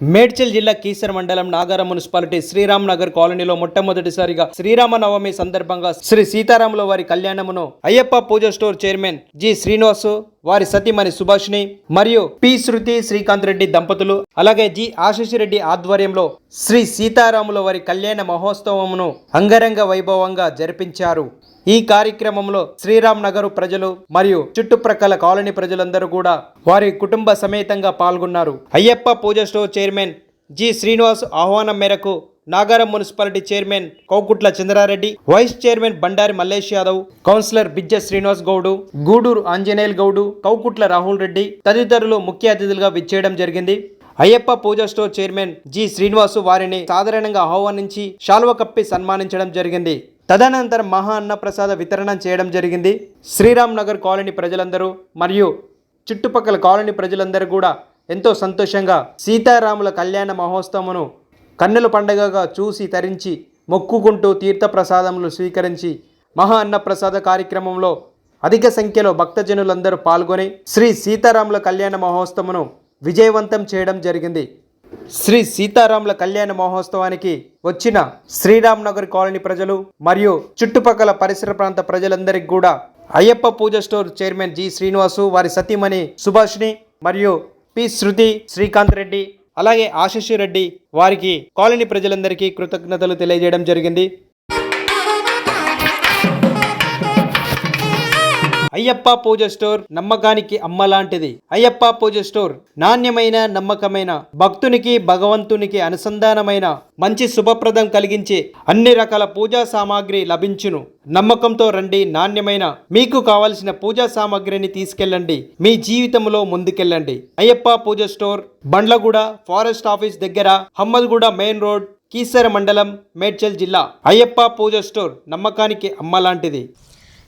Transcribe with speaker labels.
Speaker 1: మేడ్చల్ జిల్లా కీసర మండలం నాగారం మున్సిపాలిటీ శ్రీరామ్ నగర్ కాలనీలో మొట్టమొదటిసారిగా శ్రీరామ నవమి సందర్భంగా శ్రీ సీతారాముల వారి కళ్యాణమును Ayyappa puja store chairman G Srinivasu వారి సతీమణి సుభాష్ని మరియు పి శృతి శ్రీకాంత్ రెడ్డి దంపతులు అలాగే జి ఆశిష్ రెడ్డి ఆధ్వర్యంలో శ్రీ సీతారాముల వారి కళ్యాణ మహోత్సవమును అంగరంగ వైభవంగా జరిపించారు. ఈ కార్యక్రమంలో శ్రీరామ్ నగర్ ప్రజలు మరియు చుట్టుప్రక్కల కాలనీ ప్రజలందరూ కూడా వారి కుటుంబ సమేతంగా పాల్గొన్నారు. Ayyappa puja store chairman G Srinivas ఆహ్వానం మేరకు Nagaram municipality chairman Kaukutla Chandra Reddy vice chairman Bandari Mallesh Yadav councillor Bijja Srinivas Goud Guduru Anjaneyul Goud Kaukutla Rahul Reddy తదితరులు ముఖ్య అతిథులుగా విచ్చేయడం జరిగింది. Ayyappa puja store chairman G Srinivasu వారిని సాధారణంగా ఆహ్వానించి శాల్వ కప్పి సన్మానించడం జరిగింది. తదనంతరం మహా అన్నప్రసాద వితరణం చేయడం జరిగింది. శ్రీరామ్ నగర్ కాలనీ ప్రజలందరూ మరియు చుట్టుపక్కల కాలనీ ప్రజలందరూ కూడా ఎంతో సంతోషంగా సీతారాముల కళ్యాణ మహోత్సవమును కన్నుల పండగగా చూసి తరించి మొక్కుకుంటూ తీర్థప్రసాదములు స్వీకరించి మహా అన్నప్రసాద కార్యక్రమంలో అధిక సంఖ్యలో భక్తజనులందరూ పాల్గొని శ్రీ సీతారాముల కళ్యాణ మహోత్సవమును విజయవంతం చేయడం జరిగింది. శ్రీ సీతారాముల కళ్యాణ మహోత్సవానికి వచ్చిన శ్రీరామ్ నగర్ కాలనీ ప్రజలు మరియు చుట్టుపక్కల పరిసర ప్రాంత ప్రజలందరికీ కూడా Ayyappa puja store chairman G Srinivasu వారి సతీమణి సుభాష్ని మరియు పి శృతి శ్రీకాంత్ రెడ్డి అలాగే ఆశిష్ రెడ్డి వారికి కాలనీ ప్రజలందరికీ కృతజ్ఞతలు తెలియజేయడం జరిగింది. అయ్యప్ప పూజ స్టోర్ నమ్మకానికి అమ్మ లాంటిది. అయ్యప్ప పూజ స్టోర్ నాణ్యమైన నమ్మకమైన భక్తునికి భగవంతునికి అనుసంధానమైన మంచి శుభప్రదం కలిగించే అన్ని రకాల పూజా సామాగ్రి లభించును. నమ్మకంతో రండి నాణ్యమైన మీకు కావలసిన పూజా సామాగ్రిని తీసుకెళ్ళండి. మీ జీవితంలో ముందుకెళ్ళండి. Ayyappa puja store Bandlaguda forest office దగ్గర హమ్మల్గూడ మెయిన్ రోడ్ కీసర మండలం మేడ్చల్ జిల్లా. అయ్యప్ప పూజ స్టోర్ నమ్మకానికి అమ్మ లాంటిది.